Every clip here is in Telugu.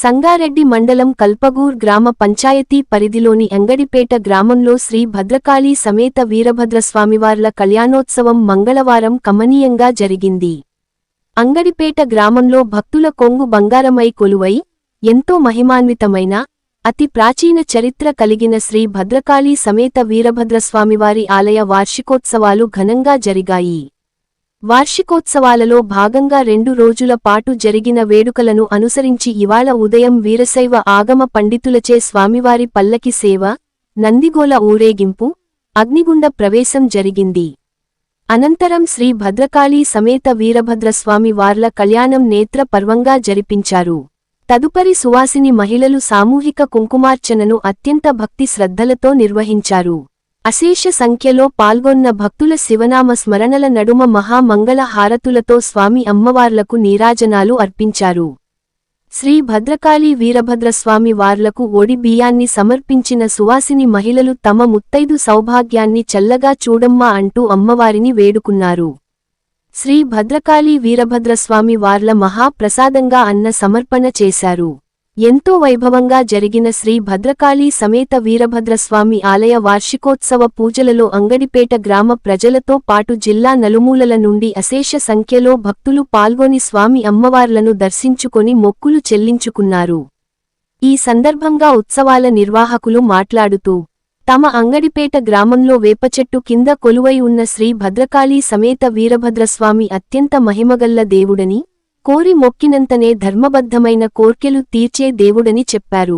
సంగారెడ్డి మండలం కల్పగూర్ గ్రామ పంచాయతీ పరిధిలోని అంగడిపేట గ్రామంలో శ్రీ భద్రకాళీ సమేత వీరభద్రస్వామివార్ల కళ్యాణోత్సవం మంగళవారం కమనీయంగా జరిగింది. అంగడిపేట గ్రామంలో భక్తుల కొంగు బంగారమై కొలువై ఎంతో మహిమాన్వితమైన అతి ప్రాచీన చరిత్ర కలిగిన శ్రీ భద్రకాళీ సమేత వీరభద్రస్వామివారి ఆలయ వార్షికోత్సవాలు ఘనంగా జరిగాయి. వార్షికోత్సవాలలో భాగంగా రెండు రోజుల పాటు జరిగిన వేడుకలను అనుసరించి ఇవాళ ఉదయం వీరశైవ ఆగమ పండితులచే స్వామివారి పల్లకి సేవ నందిగోల ఊరేగింపు అగ్నిగుండ ప్రవేశం జరిగింది. అనంతరం శ్రీ భద్రకాళీ సమేత వీరభద్రస్వామి వార్ల కళ్యాణం నేత్ర పర్వంగా జరిపించారు. తదుపరి సువాసిని మహిళలు సామూహిక కుంకుమార్చనను అత్యంత భక్తి శ్రద్ధలతో నిర్వహించారు. అశేష సంఖ్యలో పాల్గొన్న భక్తుల శివనామ స్మరణల నడుమ మహామంగళ హారతులతో స్వామి అమ్మవార్లకు నీరాజనాలు అర్పించారు. శ్రీ భద్రకాళీ వీరభద్రస్వామి వార్లకు ఒడి బియ్యాన్ని సమర్పించిన సువాసిని మహిళలు తమ ముత్తైదు సౌభాగ్యాన్ని చల్లగా చూడమ్మా అంటూ అమ్మవారిని వేడుకున్నారు. శ్రీ భద్రకాళీ వీరభద్రస్వామి వార్ల మహాప్రసాదంగా అన్న సమర్పణ చేశారు. ఎంతో వైభవంగా జరిగిన శ్రీ భద్రకాళీ సమేత వీరభద్రస్వామి ఆలయ వార్షికోత్సవ పూజలలో అంగడిపేట గ్రామ ప్రజలతో పాటు జిల్లా నలుమూలల నుండి అశేష సంఖ్యలో భక్తులు పాల్గొని స్వామి అమ్మవార్లను దర్శించుకొని మొక్కులు చెల్లించుకున్నారు. ఈ సందర్భంగా ఉత్సవాల నిర్వాహకులు మాట్లాడుతూ తమ అంగడిపేట గ్రామంలో వేపచెట్టు కింద కొలువై ఉన్న శ్రీ భద్రకాళీ సమేత వీరభద్రస్వామి అత్యంత మహిమగల్ల దేవుడని కోరి మొక్కినంతనే ధర్మబద్ధమైన కోర్కెలు తీర్చే దేవుడని చెప్పారు.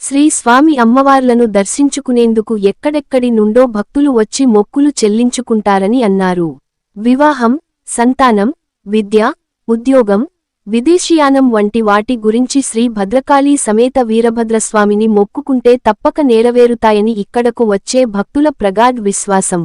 శ్రీ స్వామి అమ్మవార్లను దర్శించుకునేందుకు ఎక్కడెక్కడి నుండో భక్తులు వచ్చి మొక్కులు చెల్లించుకుంటారని అన్నారు. వివాహం సంతానం విద్య ఉద్యోగం విదేశీయానం వంటి వాటి గురించి శ్రీ భద్రకాళీ సమేత వీరభద్రస్వామిని మొక్కుకుంటే తప్పక నెరవేరుతాయని ఇక్కడకు వచ్చే భక్తుల ప్రగాఢ్ విశ్వాసం.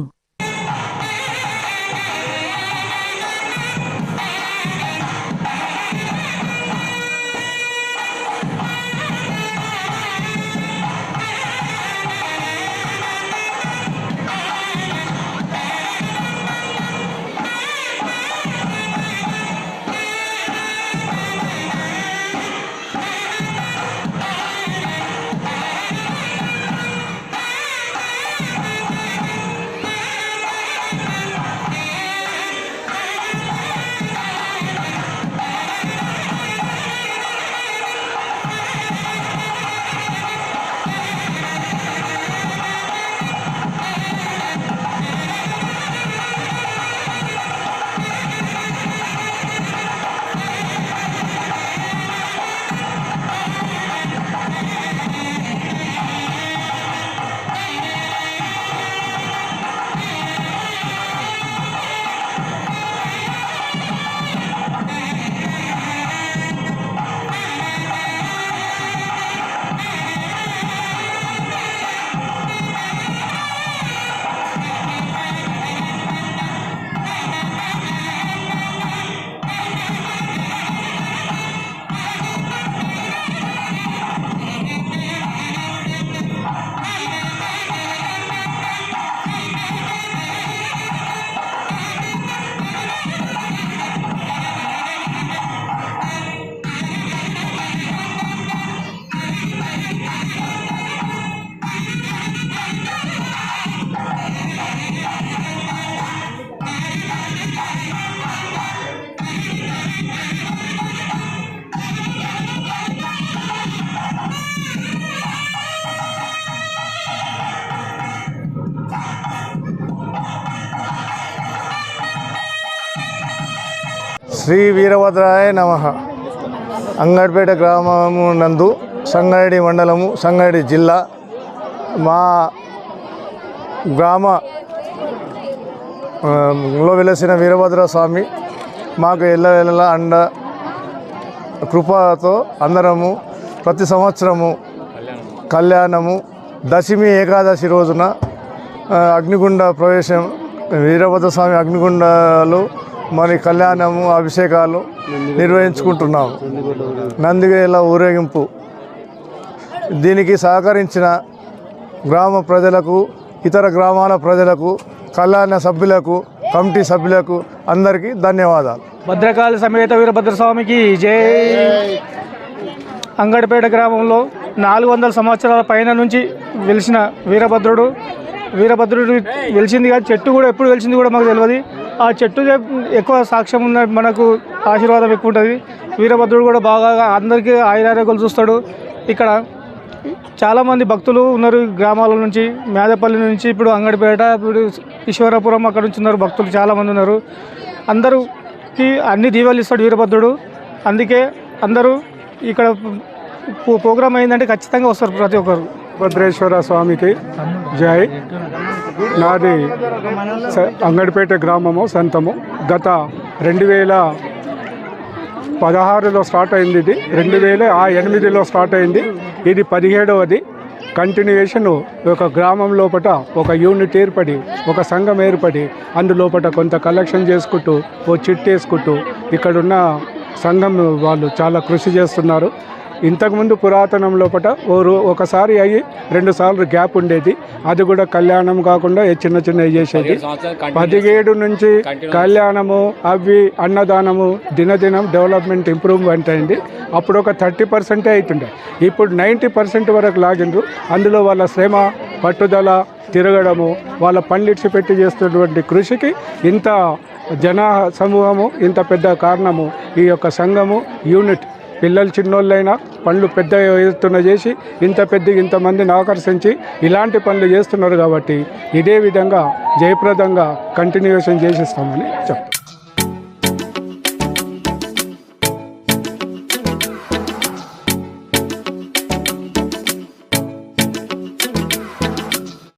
శ్రీ వీరభద్రాయ నమ. అంగడిపేట గ్రామము నందు సంగారెడ్డి మండలము సంగారెడ్డి జిల్లా మా గ్రామ లో వెలసిన వీరభద్ర స్వామి మాకు ఎల్ల అండ కృపతో అందరము ప్రతి సంవత్సరము కళ్యాణము దశమి ఏకాదశి రోజున అగ్నిగుండ ప్రవేశం వీరభద్ర స్వామి అగ్నిగుండాలు మరి కళ్యాణము అభిషేకాలు నిర్వహించుకుంటున్నాము నందిగేల ఊరేగింపు. దీనికి సహకరించిన గ్రామ ప్రజలకు ఇతర గ్రామాల ప్రజలకు కళ్యాణ సభ్యులకు కమిటీ సభ్యులకు అందరికీ ధన్యవాదాలు. భద్రకాళి సమేత వీరభద్ర స్వామికి జై. అంగడిపేట గ్రామంలో నాలుగు వందల సంవత్సరాల పైన నుంచి వెలిసిన వీరభద్రుడు. వీరభద్రుడు వెలిసింది కాదు చెట్టు కూడా ఎప్పుడు వెలిసింది కూడా మాకు తెలియదు. ఆ చెట్టు ఎక్కువ సాక్ష్యం ఉన్న మనకు ఆశీర్వాదం ఎక్కువ ఉంటుంది. వీరభద్రుడు కూడా బాగా అందరికీ ఆయురారోగ్యాలు చూస్తాడు. ఇక్కడ చాలామంది భక్తులు ఉన్నారు గ్రామాల నుంచి మేదపల్లి నుంచి ఇప్పుడు అంగడిపేట ఇప్పుడు ఈశ్వరపురం అక్కడ నుంచి ఉన్నారు భక్తులు చాలామంది ఉన్నారు. అందరికి అన్ని దీవాలు ఇస్తాడు వీరభద్రుడు. అందుకే అందరూ ఇక్కడ పో- ప్రోగ్రామ్ అయిందంటే ఖచ్చితంగా వస్తారు ప్రతి ఒక్కరు. భద్రేశ్వర స్వామికి జై. నాది స- అంగడిపేట గ్రామము సంతము. గత రెండు వేల పదహారులో స్టార్ట్ అయింది ఇది. రెండు వేల ఆ ఎనిమిదిలో స్టార్ట్ అయింది. ఇది పదిహేడవది. కంటిన్యూయేషన్ ఒక గ్రామం లోపట ఒక యూనిట్ ఏర్పడి ఒక సంఘం ఏర్పడి అందులోపట కొంత కలెక్షన్ చేసుకుంటూ ఓ చిట్టేసుకుంటూ ఇక్కడున్న సంఘం వాళ్ళు చాలా కృషి చేస్తున్నారు. ఇంతకుముందు పురాతనం లోపట ఓ ఒకసారి అయ్యి రెండు సార్లు గ్యాప్ ఉండేది. అది కూడా కళ్యాణం కాకుండా చిన్న చిన్న చేసేది. పదిహేడు నుంచి కళ్యాణము అవి అన్నదానము దినదినం డెవలప్మెంట్ ఇంప్రూవ్మెంట్ అయింది. అప్పుడు ఒక థర్టీ పర్సెంటే అవుతుండే ఇప్పుడు నైంటీ పర్సెంట్ వరకు లాగిండ్రు. అందులో వాళ్ళ శ్రమ పట్టుదల తిరగడము వాళ్ళ పనులిడ్చి పెట్టి చేస్తున్నటువంటి కృషికి ఇంత జన సమూహము ఇంత పెద్ద కారణము ఈ యొక్క సంఘము యూనిట్. పిల్లలు చిన్నోళ్ళైనా పనులు పెద్ద ఎత్తున చేసి ఇంత పెద్ద ఇంతమందిని ఆకర్షించి ఇలాంటి పనులు చేస్తున్నారు కాబట్టి ఇదే విధంగా జయప్రదంగా కంటిన్యూషన్ చేసిస్తామని చెప్తాను